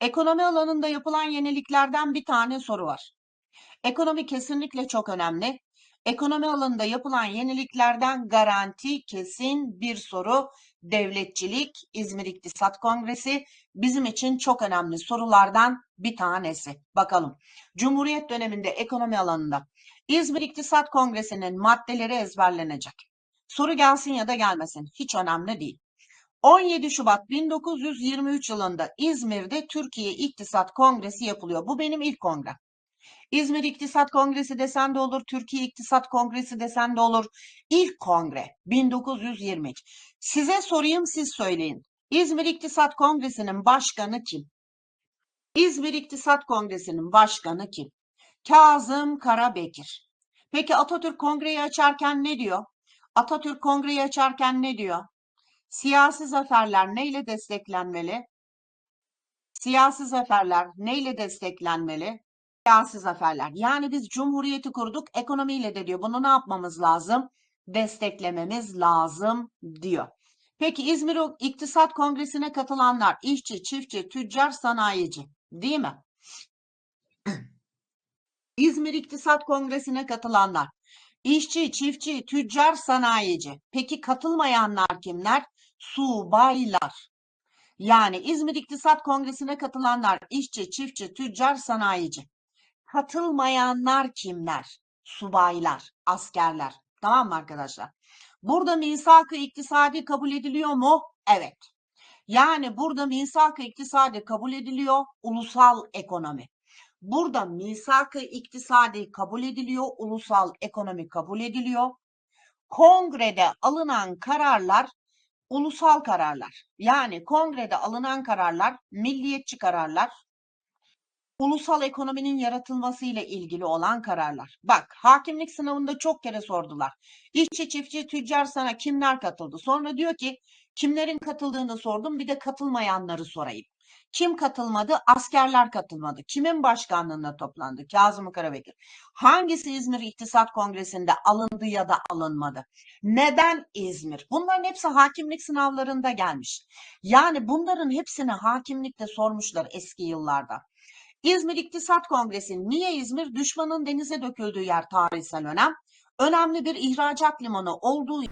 Ekonomi alanında yapılan yeniliklerden bir tane soru var. Ekonomi kesinlikle çok önemli. Ekonomi alanında yapılan yeniliklerden garanti kesin bir soru. Devletçilik, İzmir İktisat Kongresi bizim için çok önemli sorulardan bir tanesi. Bakalım. Cumhuriyet döneminde ekonomi alanında İzmir İktisat Kongresi'nin maddeleri ezberlenecek. Soru gelsin ya da gelmesin hiç önemli değil. 17 Şubat 1923 yılında İzmir'de Türkiye İktisat Kongresi yapılıyor. Bu benim ilk kongrem. İzmir İktisat Kongresi desen de olur, Türkiye İktisat Kongresi desen de olur. İlk kongre 1923. Size sorayım siz söyleyin. İzmir İktisat Kongresi'nin başkanı kim? İzmir İktisat Kongresi'nin başkanı kim? Kazım Karabekir. Peki Atatürk kongreyi açarken ne diyor? Atatürk kongreyi açarken ne diyor? Siyasi zaferler neyle desteklenmeli? Siyasi zaferler neyle desteklenmeli? Siyasi zaferler. Yani biz cumhuriyeti kurduk ekonomiyle de diyor. Bunu ne yapmamız lazım? Desteklememiz lazım diyor. Peki İzmir İktisat Kongresi'ne katılanlar işçi, çiftçi, tüccar, sanayici değil mi? İzmir İktisat Kongresi'ne katılanlar işçi, çiftçi, tüccar, sanayici. Peki katılmayanlar kimler? Subaylar. Yani İzmir İktisat Kongresi'ne katılanlar işçi, çiftçi, tüccar, sanayici. Katılmayanlar kimler? Subaylar, askerler. Tamam mı arkadaşlar? Burada misak-ı iktisadi kabul ediliyor mu? Evet. Yani burada misak-ı iktisadi kabul ediliyor, ulusal ekonomi. Burada misak-ı iktisadi kabul ediliyor, ulusal ekonomi kabul ediliyor. Kongrede alınan kararlar ulusal kararlar. Yani kongrede alınan kararlar milliyetçi kararlar, ulusal ekonominin yaratılması ile ilgili olan kararlar. Bak hakimlik sınavında çok kere sordular. İşçi, çiftçi, tüccar sana kimler katıldı? Sonra diyor ki kimlerin katıldığını sordum bir de katılmayanları sorayım. Kim katılmadı? Askerler katılmadı. Kimin başkanlığında toplandı? Kazım Karabekir. Hangisi İzmir İktisat Kongresi'nde alındı ya da alınmadı? Neden İzmir? Bunların hepsi hakimlik sınavlarında gelmiş. Yani bunların hepsini hakimlikte sormuşlar eski yıllarda. İzmir İktisat Kongresi niye İzmir? Düşmanın denize döküldüğü yer tarihsel önem. Önemli bir ihracat limanı olduğu